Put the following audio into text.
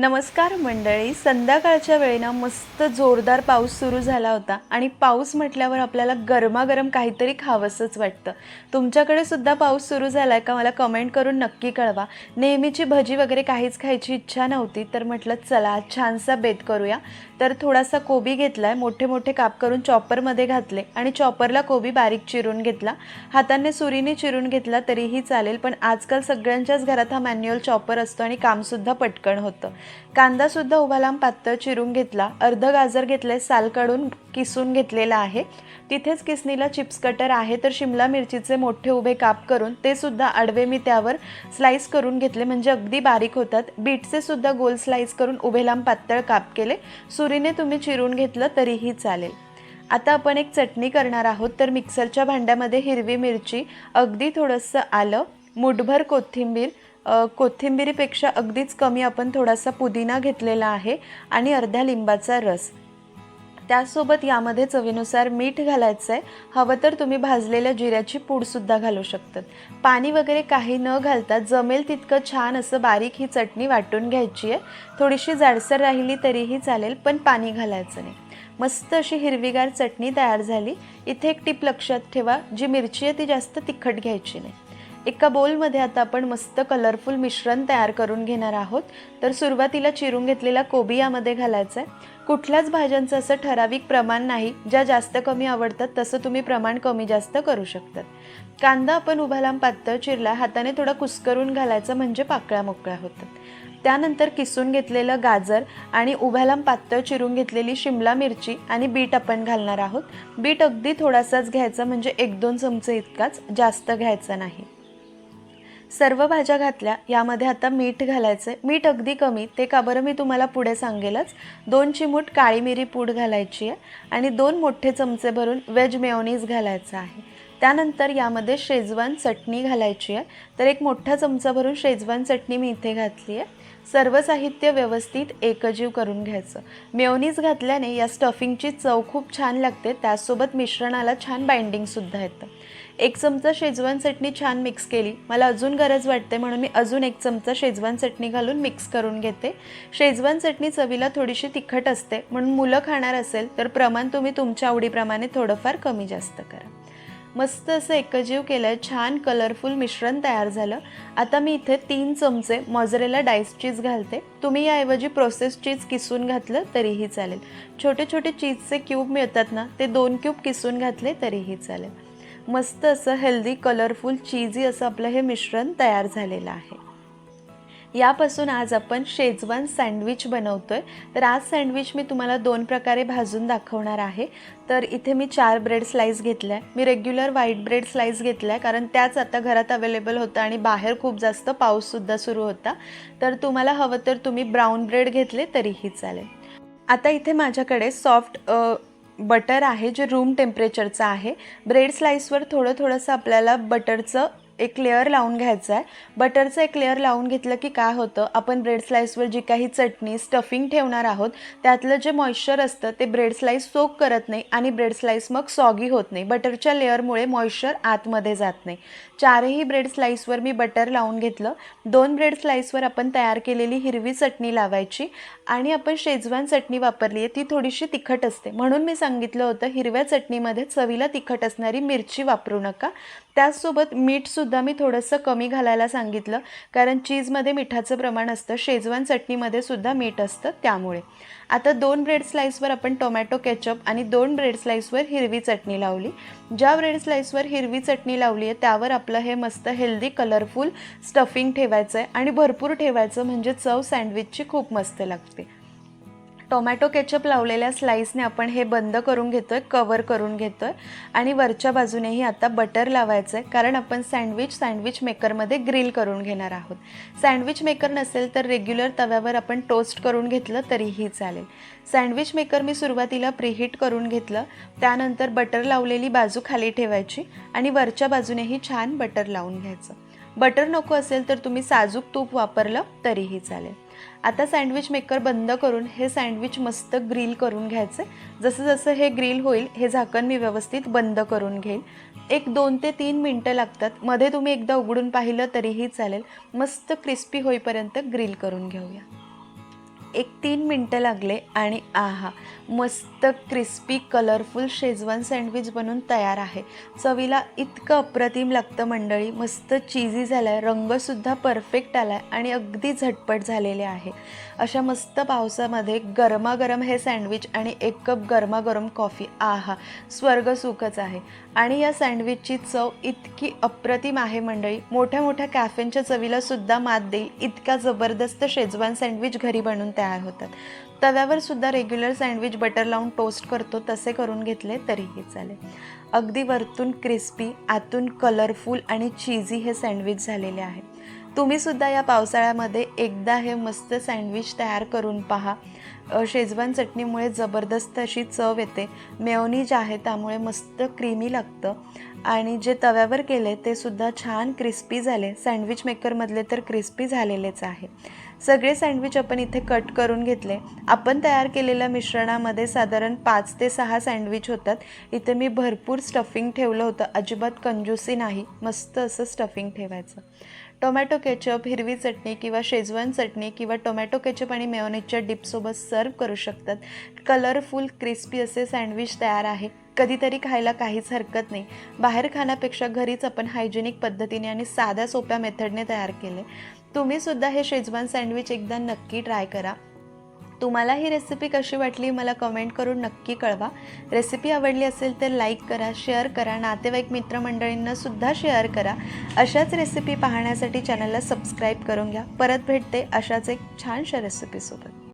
नमस्कार मंडळी. संध्याकाळच्या वेळेनं मस्त जोरदार पाऊस सुरू झाला होता आणि पाऊस म्हटल्यावर आपल्याला गरमागरम काहीतरी खावंसंच वाटतं. तुमच्याकडे सुद्धा पाऊस सुरू झाला आहे का? मला कमेंट करून नक्की कळवा. नेहमीची भजी वगैरे काहीच खायची इच्छा नव्हती तर म्हटलं चला छानसा बेत करूया. तर थोडासा कोबी घेतला आहे मोठे मोठे काप करून चॉपरमध्ये घातले आणि चॉपरला कोबी बारीक चिरून घेतला. हाताने सुरीने चिरून घेतला तरीही चालेल पण आजकाल सगळ्यांच्याच घरात हा मॅन्युअल चॉपर असतो आणि कामसुद्धा पटकन होतं. कांदासुद्धा उभा लांब पातळ चिरून घेतला. अर्ध गाजर घेतले साल काढून किसून घेतलेला आहे. तिथेच किसनीला चिप्स कटर आहे तर शिमला मिरचीचे मोठे उभे काप करून ते सुद्धा आडवे मी त्यावर स्लाईस करून घेतले. म्हणजे अगदी बारीक होतात. बीटचे सुद्धा गोल स्लाईस करून उभे लांब पातळ काप केले. सुरीने तुम्ही चिरून घेतलं तरीही चालेल. आता आपण एक चटणी करणार आहोत. तर मिक्सरच्या भांड्यामध्ये हिरवी मिरची अगदी थोडंसं आलं मुठभर कोथिंबीर कोथिंबिरीपेक्षा अगदीच कमी आपण थोडासा पुदिना घेतलेला आहे आणि अर्ध्या लिंबाचा रस. त्यासोबत यामध्ये चवीनुसार मीठ घालायचं आहे हवं तर तुम्ही भाजलेल्या जिऱ्याची पूडसुद्धा घालू शकतात. पाणी वगैरे काही न घालता जमेल तितकं छान असं बारीक ही चटणी वाटून घ्यायची आहे थोडीशी जाडसर राहिली तरीही चालेल पण पाणी घालायचं नाही. मस्त अशी हिरवीगार चटणी तयार झाली. इथे एक टीप लक्षात ठेवा जी मिरची आहे ती जास्त तिखट घ्यायची नाही. एका बोलमध्ये आता आपण मस्त कलरफुल मिश्रण तयार करून घेणार आहोत. तर सुरुवातीला चिरून घेतलेला कोबी यामध्ये घालायचा आहे कुठल्याच भाज्यांचं असं ठराविक प्रमाण नाही. ज्या जास्त कमी आवडतात तसं तुम्ही प्रमाण कमी जास्त करू शकतात. कांदा आपण उभा लांब पातळ चिरला हाताने थोडा कुस्करून घालायचा म्हणजे पाकळ्या मोकळ्या होतात. त्यानंतर किसून घेतलेलं गाजर आणि उभ्यालाम पातळ चिरून घेतलेली शिमला मिरची आणि बीट आपण घालणार आहोत. बीट अगदी थोडासाच घ्यायचा म्हणजे एक दोन चमचे इतकाच जास्त घ्यायचा नाही. सर्व भाज्या घातल्या यामध्ये आता मीठ घालायचं आहे मीठ अगदी कमी ते का बरं मी तुम्हाला पुढे सांगेलच. दोन चिमूट काळी मिरी पूड घालायची आहे आणि दोन मोठे चमचे भरून वेज मेयोनीज घालायचं आहे. त्यानंतर यामध्ये शेजवान चटणी घालायची आहे. तर एक मोठा चमचा भरून शेजवान चटणी मी इथे घातली आहे. सर्व साहित्य व्यवस्थित एकजीव करून घ्यायचं. मेओनीज घातल्याने या स्टफिंगची चव खूप छान लागते त्यासोबत मिश्रणाला छान बाइंडिंगसुद्धा येतं. एक चमचा शेजवान चटणी छान मिक्स केली. मला अजून गरज वाटते म्हणून मी अजून एक चमचा शेजवान चटणी घालून मिक्स करून घेते. शेजवान चटणी चवीला थोडीशी तिखट असते म्हणून मुलं खाणार असेल तर प्रमाण तुम्ही तुमच्या आवडीप्रमाणे थोडंफार कमी जास्त करा. मस्त असं एकजीव केलं आहे छान कलरफुल मिश्रण तयार झालं. आता मी इथे तीन चमचे मॉझरेला डाईस चीज घालते. तुम्ही याऐवजी प्रोसेस चीज किसून घातलं तरीही चालेल. छोटे छोटे चीजचे क्यूब मिळतात ना ते दोन क्यूब किसून घातले तरीही चालेल. मस्त असं हेल्दी कलरफुल चीजी असं आपलं हे मिश्रण तयार झालेलं आहे. यापासून आज आपण शेजवान सँडविच बनवतो आहे तर आज सँडविच मी तुम्हाला दोन प्रकारे भाजून दाखवणार आहे. तर इथे मी चार ब्रेड स्लाईस घेतल्या. आहे मी रेग्युलर व्हाईट ब्रेड स्लाईस घेतल्या आहे कारण त्याच आता घरात अवेलेबल होतं आणि बाहेर खूप जास्त पाऊससुद्धा सुरू होता. तर तुम्हाला हवं तर तुम्ही ब्राऊन ब्रेड घेतले तरीही चालेल. आता इथे माझ्याकडे सॉफ्ट बटर आहे जे रूम टेम्परेचरचं आहे. ब्रेड स्लाईसवर थोडं थोडंसं आपल्याला बटरचं एक लेअर लावून घ्यायचं आहे. बटरचं एक लेअर लावून घेतलं की काय होतं? आपण ब्रेड स्लाईसवर जी काही चटणी स्टफिंग ठेवणार आहोत त्यातलं जे मॉइश्चर असतं ते ब्रेड स्लाईस सोक करत नाही आणि ब्रेड स्लाईस मग सॉगी होत नाही. बटरच्या लेअरमुळे मॉइश्चर आतमध्ये जात नाही. चारही ब्रेड स्लाईसवर मी बटर लावून घेतलं. दोन ब्रेड स्लाईसवर आपण तयार केलेली हिरवी चटणी लावायची. आणि आपण शेजवान चटणी वापरली आहे ती थोडीशी तिखट असते. म्हणून मी सांगितलं होतं हिरव्या चटणीमध्ये चवीला तिखट असणारी मिरची वापरू नका. त्याचसोबत मीठसुद्धा मी थोडंसं कमी घालायला सांगितलं कारण चीजमध्ये मिठाचं प्रमाण असतं शेजवान चटणीमध्ये सुद्धा मीठ असतं त्यामुळे. आता दोन ब्रेड स्लाईसवर आपण टोमॅटो केचप आणि दोन ब्रेड स्लाईसवर हिरवी चटणी लावली. ज्या ब्रेड स्लाईसवर हिरवी चटणी लावली आहे त्यावर आपलं हे मस्त हेल्दी कलरफुल स्टफिंग ठेवायचं आहे आणि भरपूर ठेवायचं म्हणजे चव सँडविचची खूप मस्त लागते. टोमॅटो केचप लावलेल्या स्लाईसने आपण हे बंद करून घेतो आहे कवर करून घेतो आहे आणि वरच्या बाजूनेही आता बटर लावायचं आहे कारण आपण सँडविच सँडविच मेकरमध्ये ग्रिल करून घेणार आहोत. सँडविच मेकर नसेल तर रेग्युलर तव्यावर आपण टोस्ट करून घेतलं तरीही चालेल. सँडविच मेकर मी सुरुवातीला प्रीहीट करून घेतलं त्यानंतर बटर लावलेली बाजू खाली ठेवायची आणि वरच्या बाजूनेही छान बटर लावून घ्यायचं. बटर नको असेल तर तुम्ही साजूक तूप वापरलं तरीही चालेल. आता सँडविच मेकर बंद करून हे सँडविच मस्त ग्रिल करून घ्यायचं. जसं जसं हे ग्रिल होईल हे झाकण मी व्यवस्थित बंद करून घेईन. एक दोन ते तीन मिनटं लागतात. मध्ये तुम्ही एकदा उघडून पाहिलं तरीही चालेल. मस्त क्रिस्पी होईपर्यंत ग्रिल करून घेऊया. एक तीन मिनटं लागले आणि आहा मस्त क्रिस्पी कलरफुल शेजवान सँडविच बनून तयार आहे. चवीला इतकं अप्रतिम लागतं मंडळी. मस्त चिझी झालं आहे रंगसुद्धा परफेक्ट आला आहे आणि अगदी झटपट झालेले आहे. अशा मस्त पावसामध्ये गरमागरम हे सँडविच आणि एक कप गरमागरम कॉफी आहा स्वर्ग सुखच आहे. आणि या सँडविचची चव इतकी अप्रतिम आहे मंडळी. मोठ्या मोठ्या कॅफेंच्या चवीलासुद्धा मात देईल. इतका जबरदस्त शेजवान सँडविच घरी बनून तयार होतात. तव्यावर सुद्धा रेग्युलर सँडविच बटर लावून टोस्ट करतो तसे करून घेतले तरीही चालेल. अगदी वरतून क्रिस्पी आतून कलरफुल आणि चीजी हे सँडविच झालेले आहे. तुम्ही सुद्धा या पावसाळ्यामध्ये एकदा हे मस्त सँडविच तयार करून पहा. शेजवान चटणीमुळे जबरदस्त अशी चव येते. मेओनीज आहे त्यामुळे मस्त क्रीमी लागतं. आणि जे तव्यावर केले ते सुद्धा छान क्रिस्पी झाले. सँडविच मेकरमधले तर क्रिस्पी झालेलेच आहे. सगळे सँडविच आपण इथे कट करून घेतले. आपण तयार केलेल्या मिश्रणामध्ये साधारण पाच ते सहा सँडविच होतात. इथे मी भरपूर स्टफिंग ठेवलं होतं. अजिबात कंजूसी नाही. मस्त असं स्टफिंग ठेवायचं. टोमॅटो केचप हिरवी चटणी किंवा शेजवान चटणी किंवा टोमॅटो केचप आणि मेयोनेजच्या डिपसोबत सर्व करू शकतात. कलरफुल क्रिस्पी असे सँडविच तयार आहे. कधीतरी खायला काहीच हरकत नाही. बाहेर खाण्यापेक्षा घरीच आपण हायजेनिक पद्धतीने आणि साध्या सोप्या मेथडने तयार केले. तुम्ही सुद्धा हे शेजवान सँडविच एकदा नक्की ट्राय करा. तुम्हाला ही रेसिपी कशी वाटली मला कमेंट करून नक्की कळवा. रेसिपी आवडली असेल तर लाईक करा शेअर करा नातेवाईक मित्रमंडळींना सुद्धा शेअर करा. अशाच रेसिपी पाहण्यासाठी चॅनलला सबस्क्राईब करून घ्या. परत भेटते अशाच एक छानशा रेसिपीसोबत.